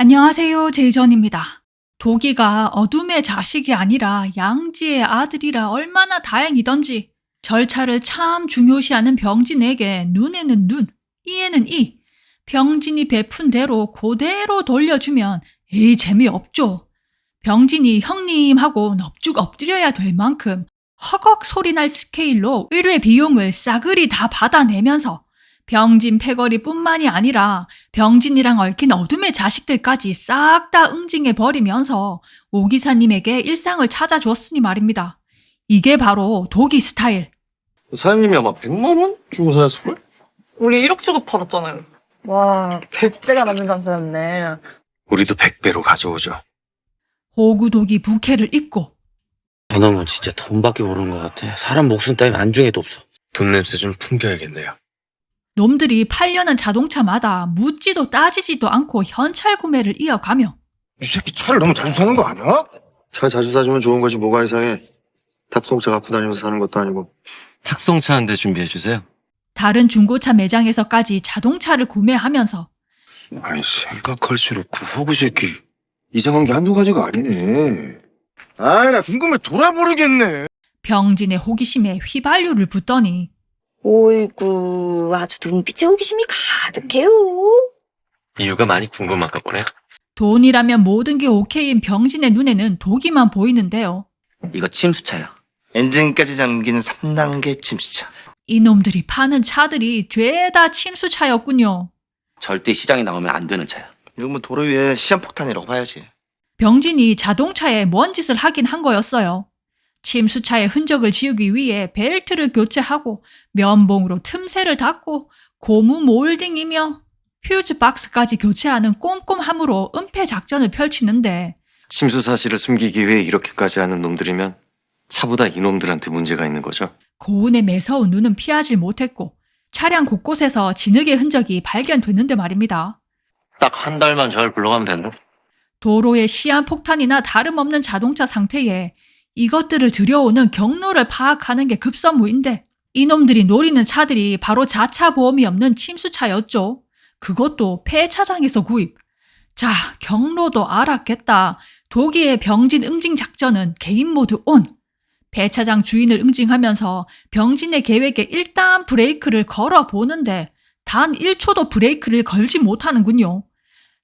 안녕하세요. 제이전입니다. 도기가 어둠의 자식이 아니라 양지의 아들이라 얼마나 다행이던지 절차를 참 중요시하는 병진에게 눈에는 눈, 이에는 이. 병진이 베푼 대로 그대로 돌려주면 에이 재미없죠. 병진이 형님하고 넙죽 엎드려야 될 만큼 허걱 소리 날 스케일로 의뢰 비용을 싸그리 다 받아내면서 병진 패거리뿐만이 아니라 병진이랑 얽힌 어둠의 자식들까지 싹 다 응징해 버리면서 오 기사님에게 일상을 찾아줬으니 말입니다. 이게 바로 도기 스타일. 사장님이 아마 100만 원 주고 사셨을걸? 우리 1억 주고 팔았잖아요. 와, 100배가 남는 장사였네. 우리도 100배로 가져오죠. 호구도기 부캐를 입고 저놈은 진짜 돈밖에 모르는 것 같아. 사람 목숨 따위 안중에도 없어. 돈 냄새 좀 풍겨야겠네요. 놈들이 팔려는 자동차마다 묻지도 따지지도 않고 현찰 구매를 이어가며 이 새끼 차를 너무 자주 사는 거 아니야? 차 자주 사주면 좋은 거지 뭐가 이상해. 탁송차 갖고 다니면서 사는 것도 아니고. 탁송차 한 대 준비해 주세요. 다른 중고차 매장에서까지 자동차를 구매하면서 아니 생각할수록 그 호구 새끼 이상한 게 한두 가지가 아니네. 아이 나 궁금해 돌아버리겠네. 병진의 호기심에 휘발유를 붓더니 오이구, 아주 눈빛에 호기심이 가득해요. 이유가 많이 궁금한가 보네. 돈이라면 모든 게 오케이인 병진의 눈에는 독이만 보이는데요. 이거 침수차야. 엔진까지 잠긴 3단계 침수차. 이놈들이 파는 차들이 죄다 침수차였군요. 절대 시장에 나오면 안 되는 차야. 이거 뭐 도로 위에 시한폭탄이라고 봐야지. 병진이 자동차에 뭔 짓을 하긴 한 거였어요. 침수차의 흔적을 지우기 위해 벨트를 교체하고 면봉으로 틈새를 닫고 고무 몰딩이며 퓨즈 박스까지 교체하는 꼼꼼함으로 은폐 작전을 펼치는데 침수 사실을 숨기기 위해 이렇게까지 하는 놈들이면 차보다 이놈들한테 문제가 있는 거죠. 고운의 매서운 눈은 피하지 못했고 차량 곳곳에서 진흙의 흔적이 발견됐는데 말입니다. 딱 한 달만 절 불러가면 된다. 도로의 시한폭탄이나 다름없는 자동차 상태에 이것들을 들여오는 경로를 파악하는 게 급선무인데 이놈들이 노리는 차들이 바로 자차 보험이 없는 침수차였죠. 그것도 폐차장에서 구입. 자, 경로도 알았겠다. 도기의 병진 응징 작전은 개인 모드 온. 폐차장 주인을 응징하면서 병진의 계획에 일단 브레이크를 걸어 보는데 단 1초도 브레이크를 걸지 못하는군요.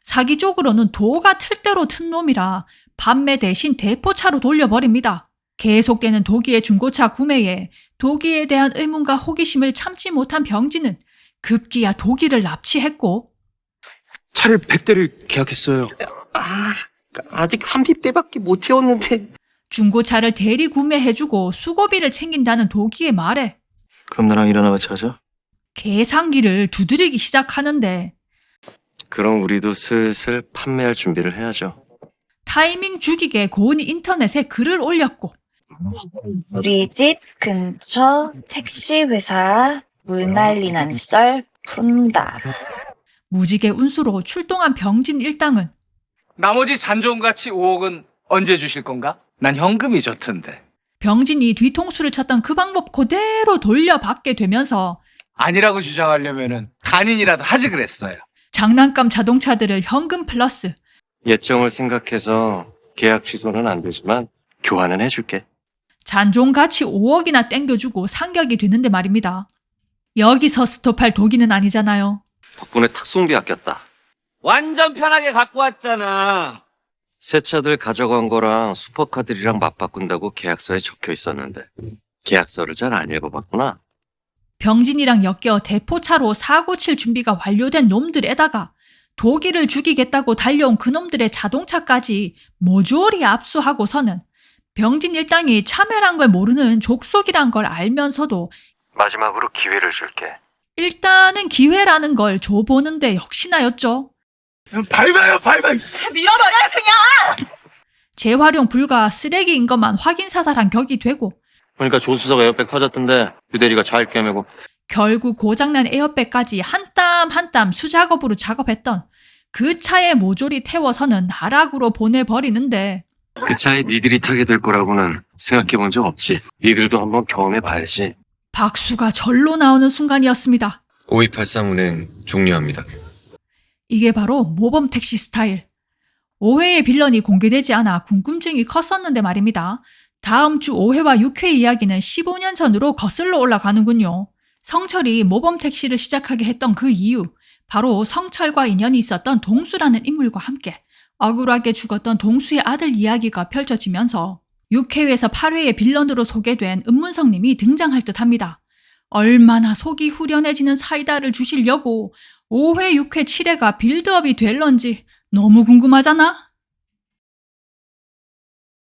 사기 쪽으로는 도가 틀 대로 튼 놈이라 판매 대신 대포차로 돌려버립니다. 계속되는 도기의 중고차 구매에 도기에 대한 의문과 호기심을 참지 못한 병진은 급기야 도기를 납치했고 차를 100대를 계약했어요. 아, 아직 30대밖에 못 태웠는데. 중고차를 대리 구매해주고 수고비를 챙긴다는 도기의 말에 그럼 나랑 일어나 같이 하자. 계산기를 두드리기 시작하는데 그럼 우리도 슬슬 판매할 준비를 해야죠. 타이밍 죽이게 고은이 인터넷에 글을 올렸고 우리 집 근처 택시 회사 물난리난 썰 푼다. 무지개 운수로 출동한 병진 일당은 나머지 잔존가치 5억은 언제 주실 건가? 난 현금이 좋던데. 병진이 뒤통수를 쳤던 그 방법 그대로 돌려받게 되면서 아니라고 주장하려면은 간인이라도 하지 그랬어요. 장난감 자동차들을 현금 플러스 예정을 생각해서 계약 취소는 안 되지만 교환은 해줄게. 잔존가치 5억이나 땡겨주고 상격이 되는데 말입니다. 여기서 스톱할 도기는 아니잖아요. 덕분에 탁송비 아꼈다. 완전 편하게 갖고 왔잖아. 새 차들 가져간 거랑 슈퍼카들이랑 맞바꾼다고 계약서에 적혀 있었는데 계약서를 잘 안 읽어봤구나. 병진이랑 엮여 대포차로 사고 칠 준비가 완료된 놈들에다가 도기를 죽이겠다고 달려온 그놈들의 자동차까지 모조리 압수하고서는 병진 일당이 참여란 걸 모르는 족속이란 걸 알면서도 마지막으로 기회를 줄게. 일단은 기회라는 걸 줘보는데 역시나였죠. 밟아요 밟아요. 밀어버려요, 그냥! 재활용 불가 쓰레기인 것만 확인 사살한 격이 되고 그러니까 조수석 에어백 터졌던데 유대리가 잘 꿰매고. 결국 고장난 에어백까지 한 땀 한 땀 수작업으로 작업했던 그 차에 모조리 태워서는 나락으로 보내버리는데 그 차에 니들이 타게 될 거라고는 생각해 본 적 없지. 니들도 한번 경험해 봐야지. 박수가 절로 나오는 순간이었습니다. 5283 운행 종료합니다. 이게 바로 모범 택시 스타일. 5회의 빌런이 공개되지 않아 궁금증이 컸었는데 말입니다. 다음 주 5회와 6회 이야기는 15년 전으로 거슬러 올라가는군요. 성철이 모범 택시를 시작하게 했던 그 이유, 바로 성철과 인연이 있었던 동수라는 인물과 함께 억울하게 죽었던 동수의 아들 이야기가 펼쳐지면서 6회에서 8회의 빌런으로 소개된 은문성님이 등장할 듯 합니다. 얼마나 속이 후련해지는 사이다를 주시려고 5회, 6회, 7회가 빌드업이 될런지 너무 궁금하잖아?